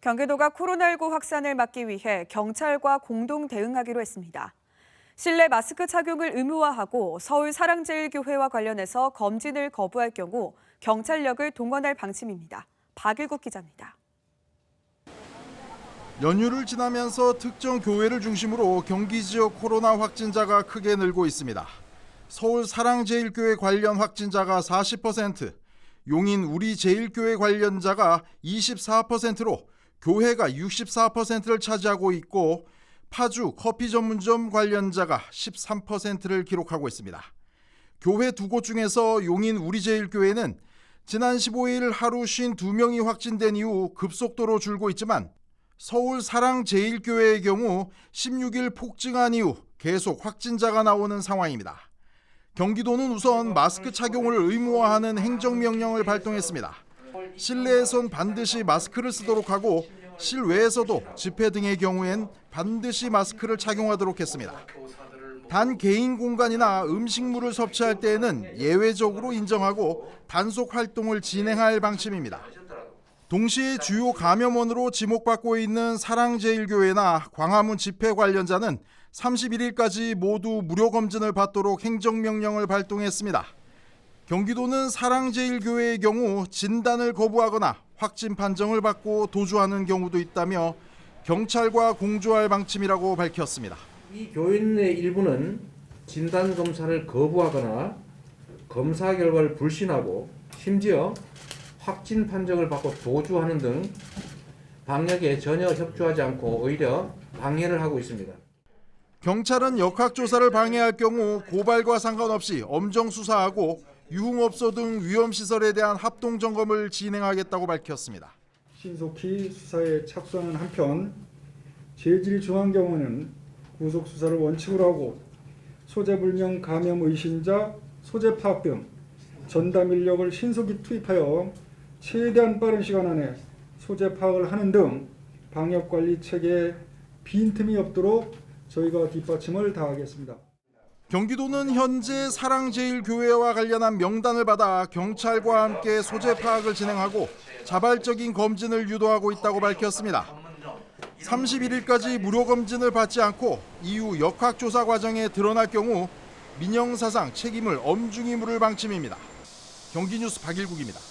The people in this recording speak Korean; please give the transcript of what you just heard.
경기도가 코로나19 확산을 막기 위해 경찰과 공동 대응하기로 했습니다. 실내 마스크 착용을 의무화하고 서울 사랑제일교회와 관련해서 검진을 거부할 경우 경찰력을 동원할 방침입니다. 박일국 기자입니다. 연휴를 지나면서 특정 교회를 중심으로 경기 지역 코로나 확진자가 크게 늘고 있습니다. 서울 사랑제일교회 관련 확진자가 40%, 용인 우리 제일교회 관련자가 24%로 교회가 64%를 차지하고 있고 파주 커피 전문점 관련자가 13%를 기록하고 있습니다. 교회 두 곳 중에서 용인 우리제일교회는 지난 15일 하루 52명이 확진된 이후 급속도로 줄고 있지만 서울 사랑제일교회의 경우 16일 폭증한 이후 계속 확진자가 나오는 상황입니다. 경기도는 우선 마스크 착용을 의무화하는 행정명령을 발동했습니다. 실내에선 반드시 마스크를 쓰도록 하고 실외에서도 집회 등의 경우엔 반드시 마스크를 착용하도록 했습니다. 단 개인 공간이나 음식물을 섭취할 때에는 예외적으로 인정하고 단속 활동을 진행할 방침입니다. 동시에 주요 감염원으로 지목받고 있는 사랑제일교회나 광화문 집회 관련자는 31일까지 모두 무료 검진을 받도록 행정명령을 발동했습니다. 경기도는 사랑제일교회의 경우 진단을 거부하거나 확진 판정을 받고 도주하는 경우도 있다며 경찰과 공조할 방침이라고 밝혔습니다. 이 교인의 일부는 진단 검사를 거부하거나 검사 결과를 불신하고 심지어 확진 판정을 받고 도주하는 등 방역에 전혀 협조하지 않고 오히려 방해를 하고 있습니다. 경찰은 역학조사를 방해할 경우 고발과 상관없이 엄정 수사하고 유흥업소 등 위험시설에 대한 합동 점검을 진행하겠다고 밝혔습니다. 신속히 수사에 착수하는 한편 경우는 구속 수사를 원칙으로 하고 소재불명 감염 의심자, 소재 파악 등 전담 인력을 신속히 투입하여 최대한 빠른 시간 안에 소재 파악을 하는 등 방역 관리 체계에 빈틈이 없도록 저희가 뒷받침을 다하겠습니다. 경기도는 현재 사랑제일교회와 관련한 명단을 받아 경찰과 함께 소재 파악을 진행하고 자발적인 검진을 유도하고 있다고 밝혔습니다. 31일까지 무료 검진을 받지 않고 이후 역학조사 과정에 드러날 경우 민영사상 책임을 엄중히 물을 방침입니다. 경기뉴스 박일국입니다.